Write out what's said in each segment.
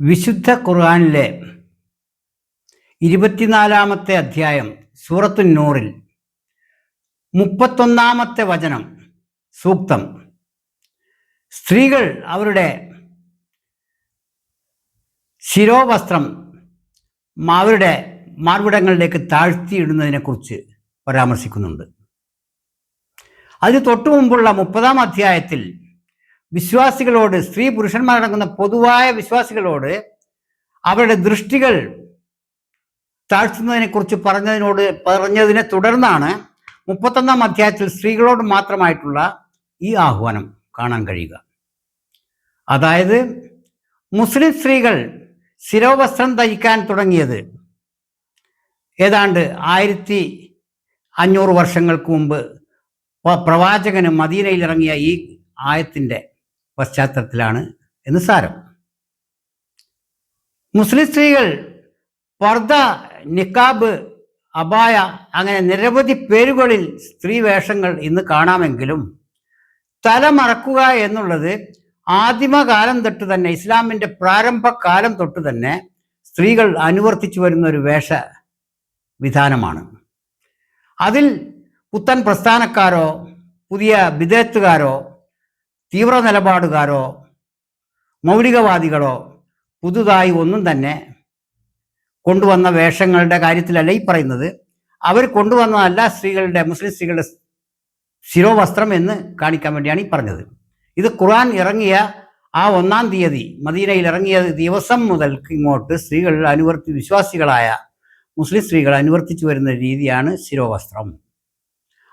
വിശുദ്ധ ഖുർആാനിലെ ഇരുപത്തിനാലാമത്തെ അധ്യായം സൂറത്തു നൂറിൽ മുപ്പത്തൊന്നാമത്തെ വചനം സൂക്തം. സ്ത്രീകൾ അവരുടെ ശിരോവസ്ത്രം അവരുടെ മാർവിടങ്ങളിലേക്ക് താഴ്ത്തിയിടുന്നതിനെക്കുറിച്ച് പരാമർശിക്കുന്നുണ്ട്. അതിന് തൊട്ടു മുമ്പുള്ള മുപ്പതാം അധ്യായത്തിൽ വിശ്വാസികളോട് സ്ത്രീ പുരുഷന്മാരടങ്ങുന്ന പൊതുവായ വിശ്വാസികളോട് അവരുടെ ദൃഷ്ടികൾ താഴ്ത്തുന്നതിനെ കുറിച്ച് പറഞ്ഞതിനോട് പറഞ്ഞതിനെ തുടർന്നാണ് മുപ്പത്തൊന്നാം അധ്യായത്തിൽ സ്ത്രീകളോട് മാത്രമായിട്ടുള്ള ഈ ആഹ്വാനം കാണാൻ കഴിയുക. അതായത് മുസ്ലിം സ്ത്രീകൾ ശിരോവസ്ത്രം ധരിക്കാൻ തുടങ്ങിയത് ഏതാണ്ട് ആയിരത്തി അഞ്ഞൂറ് വർഷങ്ങൾക്ക് മുമ്പ് പ്രവാചകന് മദീനയിൽ ഇറങ്ങിയ ഈ ആയത്തിന്റെ പശ്ചാത്തലത്തിലാണ് എന്ന് സാരം. മുസ്ലിം സ്ത്രീകൾ പർദ്ദ നിക്കാബ് അബായ അങ്ങനെ നിരവധി പേരുകളിൽ സ്ത്രീ വേഷങ്ങൾ ഇന്ന് കാണാമെങ്കിലും തല മറക്കുക എന്നുള്ളത് ആദിമകാലം തൊട്ട് തന്നെ ഇസ്ലാമിന്റെ പ്രാരംഭകാലം തൊട്ട് തന്നെ സ്ത്രീകൾ അനുവർത്തിച്ചു വരുന്ന ഒരു വേഷ വിധാനമാണ്. അതിൽ പുത്തൻ പ്രസ്ഥാനക്കാരോ പുതിയ വിദേത്തുകാരോ തീവ്ര നിലപാടുകാരോ മൗലികവാദികളോ പുതുതായി ഒന്നും തന്നെ കൊണ്ടുവന്ന വേഷങ്ങളുടെ കാര്യത്തിലല്ല ഈ പറയുന്നത്. അവർ കൊണ്ടുവന്നതല്ല സ്ത്രീകളുടെ മുസ്ലിം സ്ത്രീകളുടെ ശിരോവസ്ത്രം എന്ന് കാണിക്കാൻ വേണ്ടിയാണ് ഈ പറഞ്ഞത്. ഇത് ഖുർആൻ ഇറങ്ങിയ ആ ഒന്നാം തീയതി മദീനയിൽ ഇറങ്ങിയ ദിവസം മുതൽ ഇങ്ങോട്ട് സ്ത്രീകൾ അനുവർത്തി വിശ്വാസികളായ മുസ്ലിം സ്ത്രീകൾ അനുവർത്തിച്ചു വരുന്ന രീതിയാണ് ശിരോവസ്ത്രം.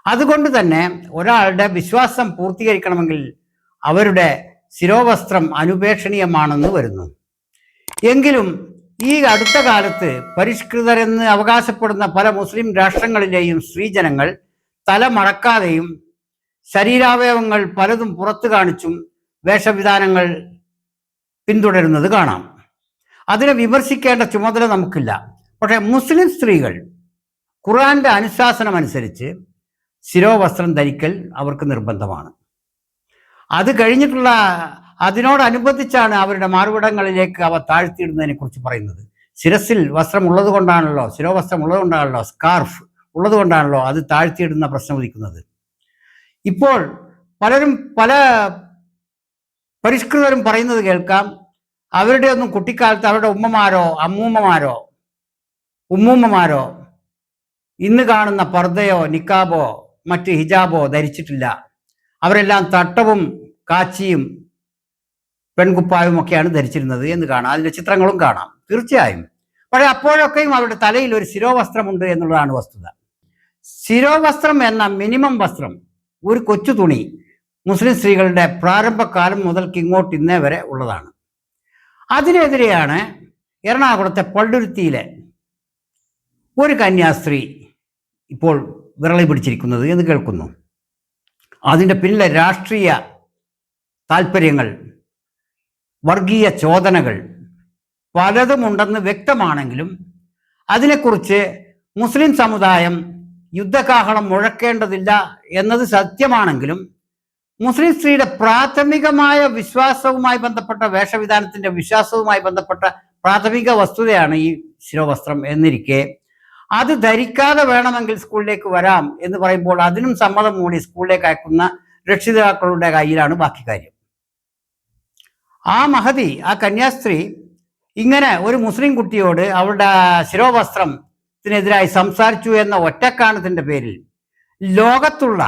അതുകൊണ്ട് തന്നെ ഒരാളുടെ വിശ്വാസം പൂർത്തീകരിക്കണമെങ്കിൽ അവരുടെ ശിരോവസ്ത്രം അനുപേക്ഷണീയമാണെന്ന് വരുന്നു. എങ്കിലും ഈ അടുത്ത കാലത്ത് പരിഷ്കൃതരെന്ന് അവകാശപ്പെടുന്ന പല മുസ്ലിം രാഷ്ട്രങ്ങളിലെയും സ്ത്രീജനങ്ങൾ തല മടക്കാതെയും ശരീരാവയവങ്ങൾ പലതും പുറത്തു കാണിച്ചും വേഷവിധാനങ്ങൾ പിന്തുടരുന്നത് കാണാം. അതിനെ വിമർശിക്കേണ്ട ചുമതല നമുക്കില്ല. പക്ഷേ മുസ്ലിം സ്ത്രീകൾ ഖുറാന്റെ അനുശാസനമനുസരിച്ച് ശിരോവസ്ത്രം ധരിക്കൽ അവർക്ക് നിർബന്ധമാണ്. അത് കഴിഞ്ഞിട്ടുള്ള അതിനോടനുബന്ധിച്ചാണ് അവരുടെ മാർവിടങ്ങളിലേക്ക് അവ താഴ്ത്തിയിടുന്നതിനെ കുറിച്ച് പറയുന്നത്. ശിരസിൽ വസ്ത്രം ഉള്ളത് കൊണ്ടാണല്ലോ ശിരോവസ്ത്രം ഉള്ളത് കൊണ്ടാണല്ലോ സ്കാർഫ് ഉള്ളത് കൊണ്ടാണല്ലോ അത് താഴ്ത്തിയിടുന്ന പ്രശ്നം ഉദിക്കുന്നത്. ഇപ്പോൾ പലരും പല പരിഷ്കൃതരും പറയുന്നത് കേൾക്കാം അവരുടെ ഒന്നും കുട്ടിക്കാലത്ത് അവരുടെ ഉമ്മമാരോ അമ്മൂമ്മമാരോ ഉമ്മൂമ്മമാരോ ഇന്ന് കാണുന്ന പർദ്ദയോ നിക്കാബോ മറ്റ് ഹിജാബോ ധരിച്ചിട്ടില്ല. അവരെല്ലാം തട്ടവും കാച്ചിയും പെൺകുപ്പായും ഒക്കെയാണ് ധരിച്ചിരുന്നത് എന്ന് കാണാം. അതിന്റെ ചിത്രങ്ങളും കാണാം. തീർച്ചയായും. പക്ഷേ അപ്പോഴൊക്കെയും അവരുടെ തലയിൽ ഒരു ശിരോവസ്ത്രമുണ്ട് എന്നുള്ളതാണ് വസ്തുത. ശിരോവസ്ത്രം എന്ന മിനിമം വസ്ത്രം ഒരു കൊച്ചു തുണി മുസ്ലിം സ്ത്രീകളുടെ പ്രാരംഭകാലം മുതൽക്ക് ഇങ്ങോട്ട് ഇന്നേ വരെ ഉള്ളതാണ്. അതിനെതിരെയാണ് എറണാകുളത്തെ പള്ളുരുത്തിയിലെ ഒരു കന്യാസ്ത്രീ ഇപ്പോൾ വിരളി പിടിച്ചിരിക്കുന്നത് എന്ന് കേൾക്കുന്നു. അതിന്റെ പിന്നിലെ രാഷ്ട്രീയ താല്പര്യങ്ങൾ വർഗീയ ചോദനകൾ പലതുമുണ്ടെന്ന് വ്യക്തമാണെങ്കിലും അതിനെക്കുറിച്ച് മുസ്ലിം സമുദായം യുദ്ധകാഹളം മുഴക്കേണ്ടതില്ല എന്നത് സത്യമാണെങ്കിലും മുസ്ലിം സ്ത്രീയുടെ പ്രാഥമികമായ വിശ്വാസവുമായി ബന്ധപ്പെട്ട വേഷവിധാനത്തിന്റെ വിശ്വാസവുമായി ബന്ധപ്പെട്ട പ്രാഥമിക വസ്തുതയാണ് ഈ ശിരോവസ്ത്രം എന്നിരിക്കെ അത് ധരിക്കാതെ വേണമെങ്കിൽ സ്കൂളിലേക്ക് വരാം എന്ന് പറയുമ്പോൾ അതിനും സമ്മതം മൂടി സ്കൂളിലേക്ക് അയക്കുന്ന രക്ഷിതാക്കളുടെ കയ്യിലാണ് ബാക്കി കാര്യം. ആ മഹതി ആ കന്യാസ്ത്രീ ഇങ്ങനെ ഒരു മുസ്ലിം കുട്ടിയോട് അവളുടെ ശിരോവസ്ത്രത്തിനെതിരായി സംസാരിച്ചു എന്ന ഒറ്റക്കാണത്തിന്റെ പേരിൽ ലോകത്തുള്ള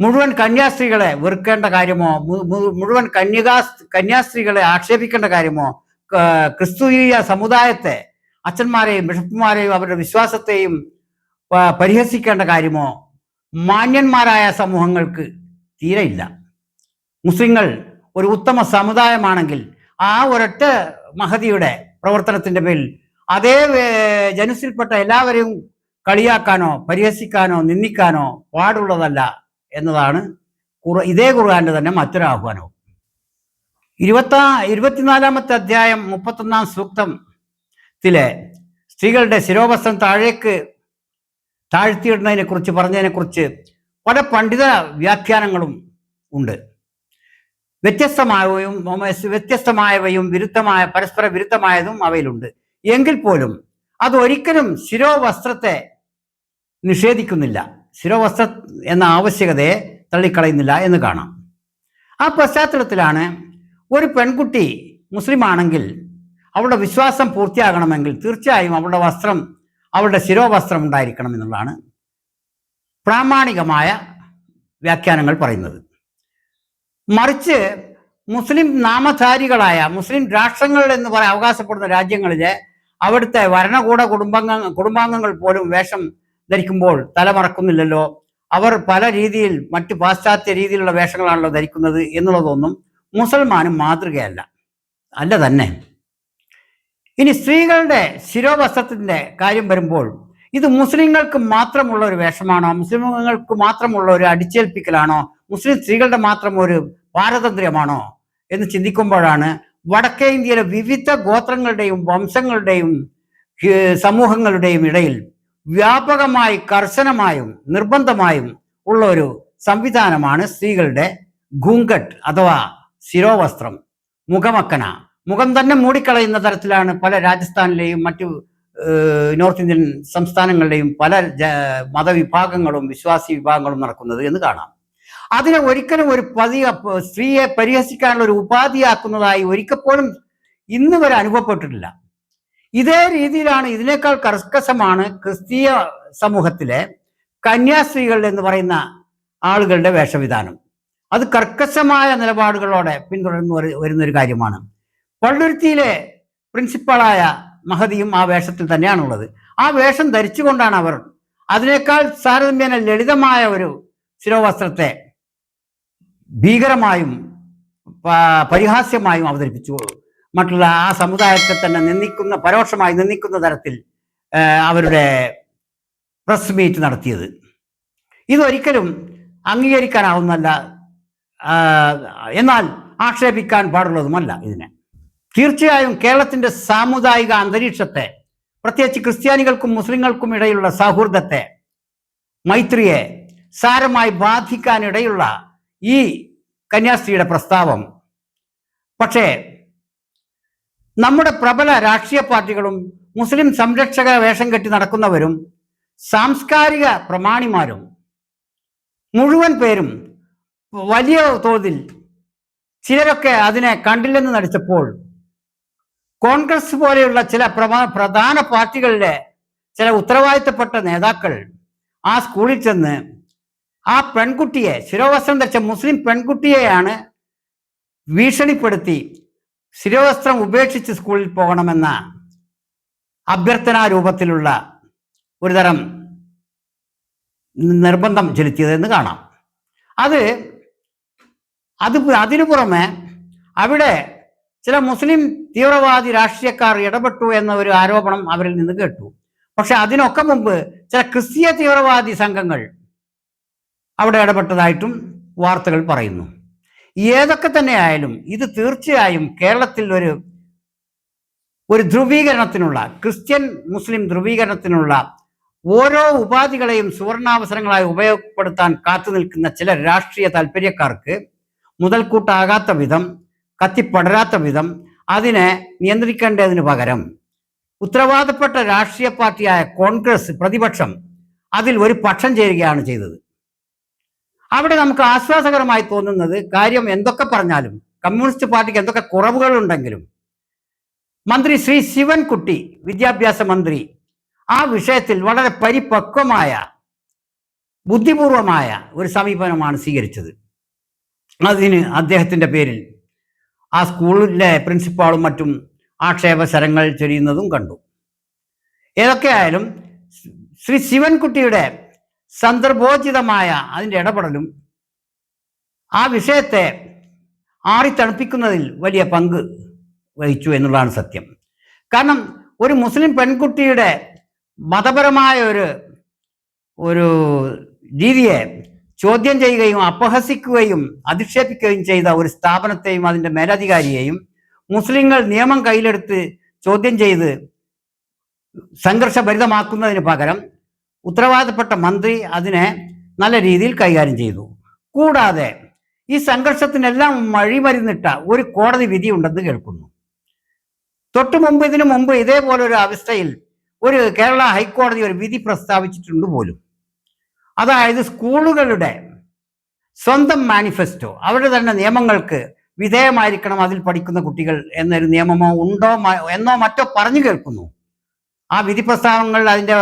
മുഴുവൻ കന്യാസ്ത്രീകളെ വെറുക്കേണ്ട കാര്യമോ മുഴുവൻ കന്യകാ കന്യാസ്ത്രീകളെ ആക്ഷേപിക്കേണ്ട കാര്യമോ ക്രിസ്തുീയ സമുദായത്തെ അച്ഛന്മാരെയും ബിഷപ്പുമാരെയും അവരുടെ വിശ്വാസത്തെയും പരിഹസിക്കേണ്ട കാര്യമോ? മാന്യന്മാരായ സമൂഹങ്ങൾക്ക് തീരെയില്ല. മുസ്ലിങ്ങൾ ഒരു ഉത്തമ സമുദായമാണെങ്കിൽ ആ ഒരൊറ്റ മഹതിയുടെ പ്രവർത്തനത്തിന്റെ പേരിൽ അതേ ജനുസിൽപ്പെട്ട എല്ലാവരെയും കളിയാക്കാനോ പരിഹസിക്കാനോ നിന്ദിക്കാനോ പാടുള്ളതല്ല എന്നതാണ് ഇതേ ഖുർആന്റെ തന്നെ മറ്റൊരു ആഹ്വാനവും ഇരുപത്താ ഇരുപത്തിനാലാമത്തെ അധ്യായം മുപ്പത്തൊന്നാം സൂക്തത്തിലെ സ്ത്രീകളുടെ ശിരോവസ്ത്രം താഴേക്ക് താഴ്ത്തിയിടുന്നതിനെ കുറിച്ച് പറഞ്ഞതിനെ കുറിച്ച് പല പണ്ഡിത വ്യാഖ്യാനങ്ങളും ഉണ്ട്. വ്യത്യസ്തമായവയും വ്യത്യസ്തമായവയും വിരുദ്ധമായ പരസ്പര വിരുദ്ധമായതും അവയിലുണ്ട്. എങ്കിൽ പോലും അതൊരിക്കലും ശിരോവസ്ത്രത്തെ നിഷേധിക്കുന്നില്ല. ശിരോവസ്ത്ര എന്ന ആവശ്യകതയെ തള്ളിക്കളയുന്നില്ല എന്ന് കാണാം. ആ പശ്ചാത്തലത്തിലാണ് ഒരു പെൺകുട്ടി മുസ്ലിം ആണെങ്കിൽ അവളുടെ വിശ്വാസം പൂർത്തിയാകണമെങ്കിൽ തീർച്ചയായും അവളുടെ വസ്ത്രം അവളുടെ ശിരോവസ്ത്രം ഉണ്ടായിരിക്കണം എന്നുള്ളതാണ് പ്രാമാണികമായ വ്യാഖ്യാനങ്ങൾ പറയുന്നത്. മറിച്ച് മുസ്ലിം നാമധാരികളായ മുസ്ലിം രാഷ്ട്രങ്ങൾ എന്ന് പറയാൻ അവകാശപ്പെടുന്ന രാജ്യങ്ങളിലെ അവിടുത്തെ ഭരണകൂട കുടുംബാംഗ കുടുംബാംഗങ്ങൾ പോലും വേഷം ധരിക്കുമ്പോൾ തലമറക്കുന്നില്ലല്ലോ അവർ പല രീതിയിൽ മറ്റ് പാശ്ചാത്യ രീതിയിലുള്ള വേഷങ്ങളാണല്ലോ ധരിക്കുന്നത് എന്നുള്ളതൊന്നും മുസൽമാനും മാതൃകയല്ല. അല്ല തന്നെ. ഇനി സ്ത്രീകളുടെ ശിരോവസ്ത്രത്തിന്റെ കാര്യം വരുമ്പോൾ ഇത് മുസ്ലിങ്ങൾക്ക് മാത്രമുള്ള ഒരു വേഷമാണോ? മുസ്ലിങ്ങൾക്ക് മാത്രമുള്ള ഒരു അടിച്ചേൽപ്പിക്കലാണോ? മുസ്ലിം സ്ത്രീകളുടെ മാത്രം ഒരു പാരതന്ത്ര്യമാണോ? എന്ന് ചിന്തിക്കുമ്പോഴാണ് വടക്കേ ഇന്ത്യയിലെ വിവിധ ഗോത്രങ്ങളുടെയും വംശങ്ങളുടെയും സമൂഹങ്ങളുടെയും ഇടയിൽ വ്യാപകമായി കർശനമായും നിർബന്ധമായും ഉള്ള ഒരു സംവിധാനമാണ് സ്ത്രീകളുടെ ഗൂങ്കട്ട് അഥവാ ശിരോവസ്ത്രം മുഖമക്കന. മുഖം തന്നെ മൂടിക്കളയുന്ന തരത്തിലാണ് പല രാജസ്ഥാനിലെയും മറ്റു നോർത്ത് ഇന്ത്യൻ സംസ്ഥാനങ്ങളിലെയും പല മതവിഭാഗങ്ങളും വിശ്വാസി വിഭാഗങ്ങളും നടക്കുന്നത് എന്ന് കാണാം. അതിനെ ഒരിക്കലും ഒരു പതിയ സ്ത്രീയെ പരിഹസിക്കാനുള്ള ഒരു ഉപാധിയാക്കുന്നതായി ഒരിക്കപ്പോഴും ഇന്ന് വരെ അനുഭവപ്പെട്ടിട്ടില്ല. ഇതേ രീതിയിലാണ് ഇതിനേക്കാൾ കർക്കശമാണ് ക്രിസ്തീയ സമൂഹത്തിലെ കന്യാസ്ത്രീകൾ എന്ന് പറയുന്ന ആളുകളുടെ വേഷവിധാനം. അത് കർക്കശമായ നിലപാടുകളോടെ പിന്തുടർന്നു വരു- വരുന്നൊരു കാര്യമാണ്. പള്ളുരുത്തിയിലെ പ്രിൻസിപ്പളായ മഹതിയും ആ വേഷത്തിൽ തന്നെയാണുള്ളത്. ആ വേഷം ധരിച്ചുകൊണ്ടാണ് അവർ അതിനേക്കാൾ താരതമ്യേന ലളിതമായ ഒരു ശിരോവസ്ത്രത്തെ ഭീകരമായും പരിഹാസ്യമായും അവതരിപ്പിച്ചു. മറ്റുള്ള ആ സമുദായത്തെ തന്നെ നിന്ദിക്കുന്ന പരോക്ഷമായി നിന്ദിക്കുന്ന തരത്തിൽ അവരുടെ പ്രസ് മീറ്റ് നടത്തിയത്. ഇതൊരിക്കലും അംഗീകരിക്കാനാവുന്നല്ല എന്നാൽ ആക്ഷേപിക്കാൻ പാടുള്ളതുമല്ല ഇതിനെ. തീർച്ചയായും കേരളത്തിന്റെ സാമുദായിക അന്തരീക്ഷത്തെ പ്രത്യേകിച്ച് ക്രിസ്ത്യാനികൾക്കും മുസ്ലിങ്ങൾക്കും ഇടയിലുള്ള സൗഹൃദത്തെ മൈത്രിയെ സാരമായി ബാധിക്കാനിടയുള്ള ഈ കന്യാസ്ത്രീയുടെ പ്രസ്താവം. പക്ഷേ നമ്മുടെ പ്രബല രാഷ്ട്രീയ പാർട്ടികളും മുസ്ലിം സംരക്ഷക വേഷം കെട്ടി നടക്കുന്നവരും സാംസ്കാരിക പ്രമാണിമാരും മുഴുവൻ പേരും വലിയ തോതിൽ ചിലരൊക്കെ അതിനെ കണ്ടില്ലെന്ന് നടിച്ചപ്പോൾ കോൺഗ്രസ് പോലെയുള്ള ചില പ്രധാന പാർട്ടികളിലെ ചില ഉത്തരവാദിത്തപ്പെട്ട നേതാക്കൾ ആ സ്കൂളിൽ ചെന്ന് ആ പെൺകുട്ടിയെ ശിരോവസ്ത്രം ധരിച്ച മുസ്ലിം പെൺകുട്ടിയെയാണ് ഭീഷണിപ്പെടുത്തി ശിരോവസ്ത്രം ഉപേക്ഷിച്ച് സ്കൂളിൽ പോകണമെന്ന അഭ്യർത്ഥനാ രൂപത്തിലുള്ള ഒരുതരം നിർബന്ധം ചെലുത്തിയതെന്ന് കാണാം. അത് അത് അതിനു പുറമെ അവിടെ ചില മുസ്ലിം തീവ്രവാദി രാഷ്ട്രീയക്കാർ ഇടപെട്ടു എന്ന ഒരു ആരോപണം അവരിൽ നിന്ന് കേട്ടു. പക്ഷെ അതിനൊക്കെ മുമ്പ് ചില ക്രിസ്തീയ തീവ്രവാദി സംഘങ്ങൾ അവിടെ ഇടപെട്ടതായിട്ടും വാർത്തകൾ പറയുന്നു. ഏതൊക്കെ തന്നെ ആയാലും ഇത് തീർച്ചയായും കേരളത്തിൽ ഒരു ഒരു ധ്രുവീകരണത്തിനുള്ള ക്രിസ്ത്യൻ മുസ്ലിം ധ്രുവീകരണത്തിനുള്ള ഓരോ ഉപാധികളെയും സുവർണാവസരങ്ങളായി ഉപയോഗപ്പെടുത്താൻ കാത്തു നിൽക്കുന്ന ചില രാഷ്ട്രീയ താല്പര്യക്കാർക്ക് മുതൽക്കൂട്ടാകാത്ത വിധം കത്തിപ്പടരാത്ത വിധം അതിനെ നിയന്ത്രിക്കേണ്ടതിന് പകരം ഉത്തരവാദപ്പെട്ട രാഷ്ട്രീയ പാർട്ടിയായ കോൺഗ്രസ് പ്രതിപക്ഷം അതിൽ ഒരു പക്ഷം ചേരുകയാണ് ചെയ്തത്. അവിടെ നമുക്ക് ആശ്വാസകരമായി തോന്നുന്നത് കാര്യം എന്തൊക്കെ പറഞ്ഞാലും കമ്മ്യൂണിസ്റ്റ് പാർട്ടിക്ക് എന്തൊക്കെ കുറവുകളുണ്ടെങ്കിലും മന്ത്രി ശ്രീ ശിവൻകുട്ടി വിദ്യാഭ്യാസ മന്ത്രി ആ വിഷയത്തിൽ വളരെ പരിപക്വമായ ബുദ്ധിപൂർവമായ ഒരു സമീപനമാണ് സ്വീകരിച്ചത്. അതിന് അദ്ദേഹത്തിന്റെ പേരിൽ ആ സ്കൂളിലെ പ്രിൻസിപ്പാളും മറ്റും ആക്ഷേപശരങ്ങൾ ചൊരിയുന്നതും കണ്ടു. ഏതൊക്കെയായാലും ശ്രീ ശിവൻകുട്ടിയുടെ സന്ദർഭോചിതമായ അതിന്റെ ഇടപെടലും ആ വിഷയത്തെ ആറിത്തണുപ്പിക്കുന്നതിൽ വലിയ പങ്ക് വഹിച്ചു എന്നുള്ളതാണ് സത്യം. കാരണം ഒരു മുസ്ലിം പെൺകുട്ടിയുടെ മതപരമായ ഒരു ഒരു രീതിയെ ചോദ്യം ചെയ്യുകയും അപഹസിക്കുകയും അധിക്ഷേപിക്കുകയും ചെയ്ത ഒരു സ്ഥാപനത്തെയും അതിന്റെ മേലധികാരിയെയും മുസ്ലിങ്ങൾ നിയമം കയ്യിലെടുത്ത് ചോദ്യം ചെയ്ത് സംഘർഷഭരിതമാക്കുന്നതിന് പകരം ഉത്തരവാദപ്പെട്ട മന്ത്രി അതിനെ നല്ല രീതിയിൽ കൈകാര്യം ചെയ്തു. കൂടാതെ ഈ സംഘർഷത്തിനെല്ലാം വഴിമരുന്നിട്ട ഒരു കോടതി വിധി ഉണ്ടെന്ന് കേൾക്കുന്നു. തൊട്ടു മുമ്പ് ഇതിനു മുമ്പ് ഇതേപോലെ ഒരു അവസ്ഥയിൽ ഒരു കേരള ഹൈക്കോടതി ഒരു വിധി പ്രസ്താവിച്ചിട്ടുണ്ട് പോലും. അതായത് സ്കൂളുകളുടെ സ്വന്തം മാനിഫെസ്റ്റോ അവരുടെ തന്നെ നിയമങ്ങൾക്ക് വിധേയമായിരിക്കണം അതിൽ പഠിക്കുന്ന കുട്ടികൾ എന്നൊരു നിയമമോ ഉണ്ടോ എന്നോ മറ്റോ പറഞ്ഞു കേൾക്കുന്നു. ആ വിധി പ്രസ്താവങ്ങൾ അതിന്റെ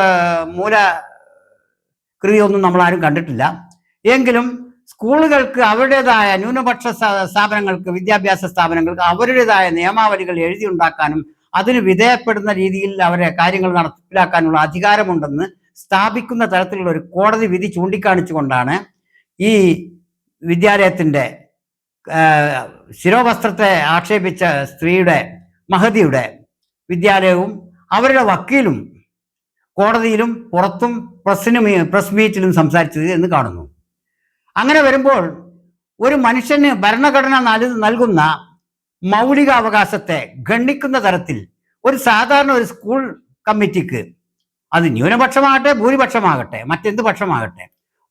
മൂല കൃതിയൊന്നും നമ്മൾ ആരും കണ്ടിട്ടില്ല. എങ്കിലും സ്കൂളുകൾക്ക് അവരുടേതായ ന്യൂനപക്ഷ സ്ഥാപനങ്ങൾക്ക് വിദ്യാഭ്യാസ സ്ഥാപനങ്ങൾക്ക് അവരുടേതായ നിയമാവലികൾ എഴുതിയുണ്ടാക്കാനും അതിന് വിധേയപ്പെടുന്ന രീതിയിൽ അവരെ കാര്യങ്ങൾ നടപ്പിലാക്കാനുള്ള അധികാരമുണ്ടെന്ന് സ്ഥാപിക്കുന്ന തരത്തിലുള്ള ഒരു കോടതി വിധി ചൂണ്ടിക്കാണിച്ചുകൊണ്ടാണ് ഈ വിദ്യാലയത്തിന്റെ ശിരോവസ്ത്രത്തെ ആക്ഷേപിച്ച സ്ത്രീയുടെ മഹതിയുടെ വിദ്യാലയവും അവരുടെ വക്കീലും കോടതിയിലും പുറത്തും പ്രസ്സിന് പ്രസ് മീറ്റിലും സംസാരിച്ചത് എന്ന് കാണുന്നു. അങ്ങനെ വരുമ്പോൾ ഒരു മനുഷ്യന് ഭരണഘടന നൽ- നൽകുന്ന മൗലികാവകാശത്തെ ഗണ്ണിക്കുന്ന തരത്തിൽ ഒരു സാധാരണ ഒരു സ്കൂൾ കമ്മിറ്റിക്ക് അത് ന്യൂനപക്ഷമാകട്ടെ ഭൂരിപക്ഷമാകട്ടെ മറ്റെന്ത് പക്ഷമാകട്ടെ.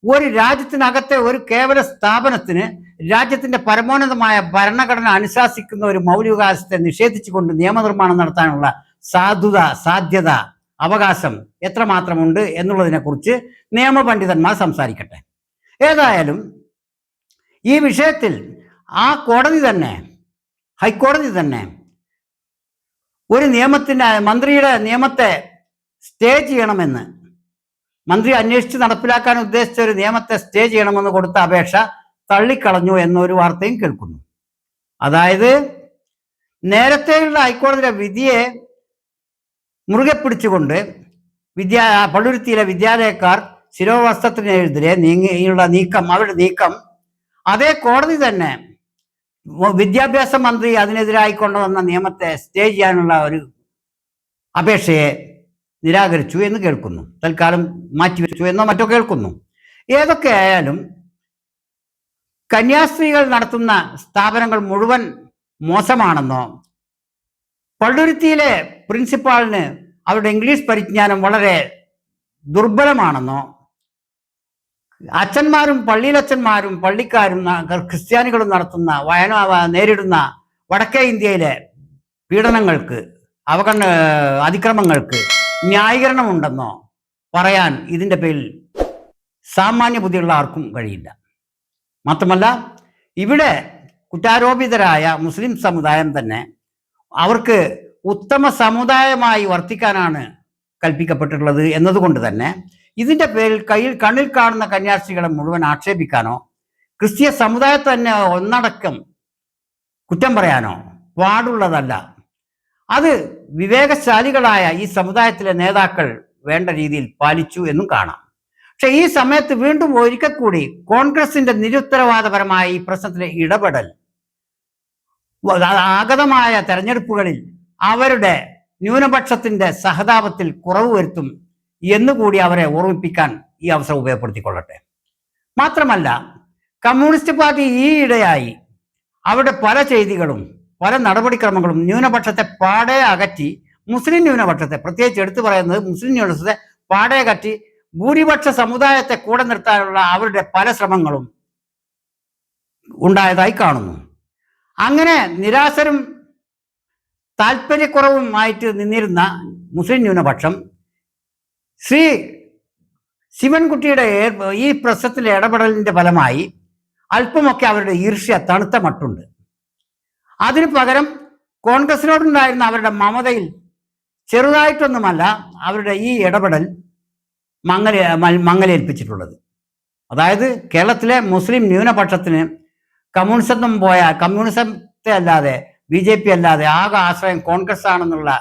ഒരു രാജ്യത്തിനകത്തെ ഒരു കേവല സ്ഥാപനത്തിന് രാജ്യത്തിന്റെ പരമോന്നതമായ ഭരണഘടന അനുശാസിക്കുന്ന ഒരു മൗലികാവകാശത്തെ നിഷേധിച്ചുകൊണ്ട് നിയമനിർമ്മാണം നടത്താനുള്ള സാധുത സാധ്യത അവകാശം എത്രമാത്രമുണ്ട് എന്നുള്ളതിനെക്കുറിച്ച് നിയമപണ്ഡിതന്മാർ സംസാരിക്കട്ടെ. ഏതായാലും ഈ വിഷയത്തിൽ ആ കോടതി തന്നെ ഹൈക്കോടതി തന്നെ ഒരു നിയമത്തിന്റെ മന്ത്രിയുടെ നിയമത്തെ സ്റ്റേ ചെയ്യണമെന്ന്. മന്ത്രി അന്വേഷിച്ച് നടപ്പിലാക്കാൻ ഉദ്ദേശിച്ച ഒരു നിയമത്തെ സ്റ്റേ ചെയ്യണമെന്ന് കൊടുത്ത അപേക്ഷ തള്ളിക്കളഞ്ഞു എന്നൊരു വാർത്തയും കേൾക്കുന്നു. അതായത് നേരത്തെയുള്ള ഹൈക്കോടതിയുടെ വിധിയെ മുറുകെ പിടിച്ചുകൊണ്ട് വിദ്യാ പള്ളുരുത്തിയിലെ വിദ്യാലയക്കാർ ശിരോവസ്ത്രത്തിനെതിരെ നീങ്ങിയുള്ള നീക്കം അവരുടെ നീക്കം അതേ കോടതി തന്നെ വിദ്യാഭ്യാസ മന്ത്രി അതിനെതിരായി കൊണ്ടുവന്ന നിയമത്തെ സ്റ്റേ ചെയ്യാനുള്ള ഒരു അപേക്ഷയെ നിരാകരിച്ചു എന്ന് കേൾക്കുന്നു. തൽക്കാലം മാറ്റിവെച്ചു എന്നോ മറ്റോ കേൾക്കുന്നു. ഏതൊക്കെ ആയാലും കന്യാസ്ത്രീകൾ നടത്തുന്ന സ്ഥാപനങ്ങൾ മുഴുവൻ മോശമാണെന്നോ പള്ളുരുത്തിയിലെ പ്രിൻസിപ്പാളിന് അവരുടെ ഇംഗ്ലീഷ് പരിജ്ഞാനം വളരെ ദുർബലമാണെന്നോ അച്ഛന്മാരും പള്ളിയിലച്ഛന്മാരും പള്ളിക്കാരും ക്രിസ്ത്യാനികളും നടത്തുന്ന വയന നേരിടുന്ന വടക്കേ ഇന്ത്യയിലെ പീഡനങ്ങൾക്ക് അവഗണ അതിക്രമങ്ങൾക്ക് ന്യായീകരണമുണ്ടെന്നോ പറയാൻ ഇതിന്റെ പേരിൽ സാമാന്യ ബുദ്ധിയുള്ള ആർക്കും കഴിയില്ല. മാത്രമല്ല ഇവിടെ കുറ്റാരോപിതരായ മുസ്ലിം സമുദായം തന്നെ അവർക്ക് ഉത്തമ സമുദായമായി വർത്തിക്കാനാണ് കൽപ്പിക്കപ്പെട്ടിട്ടുള്ളത് എന്നതുകൊണ്ട് തന്നെ ഇതിന്റെ പേരിൽ കയ്യിൽ കണ്ണിൽ കാണുന്ന കന്യാസ്ത്രീകളെ മുഴുവൻ ആക്ഷേപിക്കാനോ ക്രിസ്തീയ സമുദായത്തെ തന്നെ ഒന്നടക്കം കുറ്റം പറയാനോ പാടുള്ളതല്ല. അത് വിവേകശാലികളായ ഈ സമുദായത്തിലെ നേതാക്കൾ വേണ്ട രീതിയിൽ പാലിച്ചു എന്നും കാണാം. പക്ഷെ ഈ സമയത്ത് വീണ്ടും ഒരിക്കൽ കൂടി കോൺഗ്രസിന്റെ നിരുത്തരവാദപരമായ ഈ പ്രശ്നത്തിലെ ഇടപെടൽ ആഗതമായ തെരഞ്ഞെടുപ്പുകളിൽ അവരുടെ ന്യൂനപക്ഷത്തിന്റെ സഹതാപത്തിൽ കുറവ് വരുത്തും എന്നുകൂടി അവരെ ഓർമ്മിപ്പിക്കാൻ ഈ അവസരം ഉപയോഗപ്പെടുത്തിക്കൊള്ളട്ടെ. മാത്രമല്ല കമ്മ്യൂണിസ്റ്റ് പാർട്ടി ഈയിടെയായി അവരുടെ പല ചെയ്തികളും പല നടപടിക്രമങ്ങളും ന്യൂനപക്ഷത്തെ പാടെ അകറ്റി മുസ്ലിം ന്യൂനപക്ഷത്തെ പ്രത്യേകിച്ച് എടുത്തു പറയുന്നത് മുസ്ലിം ന്യൂനപക്ഷത്തെ പാടെ അകറ്റി ഭൂരിപക്ഷ സമുദായത്തെ കൂടെ നിർത്താനുള്ള അവരുടെ പല ശ്രമങ്ങളും ഉണ്ടായതായി കാണുന്നു. അങ്ങനെ നിരാശരും താല്പര്യക്കുറവുമായിട്ട് നിന്നിരുന്ന മുസ്ലിം ന്യൂനപക്ഷം ശ്രീ ശിവൻകുട്ടിയുടെ ഈ പ്രശ്നത്തിലെ ഇടപെടലിന്റെ ഫലമായി അല്പമൊക്കെ അവരുടെ ഈർഷ്യ തണുത്ത മട്ടുണ്ട്. അതിനു പകരം കോൺഗ്രസിനോടുണ്ടായിരുന്ന അവരുടെ മമതയിൽ ചെറുതായിട്ടൊന്നുമല്ല അവരുടെ ഈ ഇടപെടൽ മങ്ങല മങ്ങലേൽപ്പിച്ചിട്ടുള്ളത് അതായത് കേരളത്തിലെ മുസ്ലിം ന്യൂനപക്ഷത്തിന് കമ്മ്യൂണിസം പോയ കമ്മ്യൂണിസത്തെ അല്ലാതെ ബി ജെ പി അല്ലാതെ ആകെ ആശ്രയം കോൺഗ്രസ് ആണെന്നുള്ള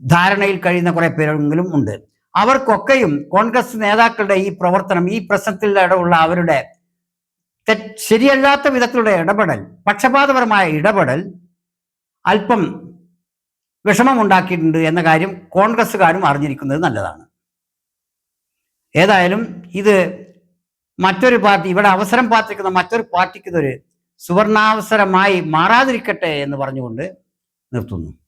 ധാരണയിൽ കഴിയുന്ന കുറേ പേരെങ്കിലും ഉണ്ട്. അവർക്കൊക്കെയും കോൺഗ്രസ് നേതാക്കളുടെ ഈ പ്രവർത്തനം ഈ പ്രശ്നത്തിലുള്ള അവരുടെ ശരിയല്ലാത്ത വിധത്തിലുള്ള ഇടപെടൽ പക്ഷപാതപരമായ ഇടപെടൽ അല്പം വിഷമമുണ്ടാക്കിയിട്ടുണ്ട് എന്ന കാര്യം കോൺഗ്രസ്സുകാരും അറിഞ്ഞിരിക്കുന്നത് നല്ലതാണ്. ഏതായാലും ഇത് മറ്റൊരു പാർട്ടി ഇവിടെ അവസരം പാർട്ടിക്കുന്ന മറ്റൊരു പാർട്ടിക്ക് ഇതൊരു സുവർണാവസരമായി മാറാതിരിക്കട്ടെ എന്ന് പറഞ്ഞുകൊണ്ട് നിർത്തുന്നു.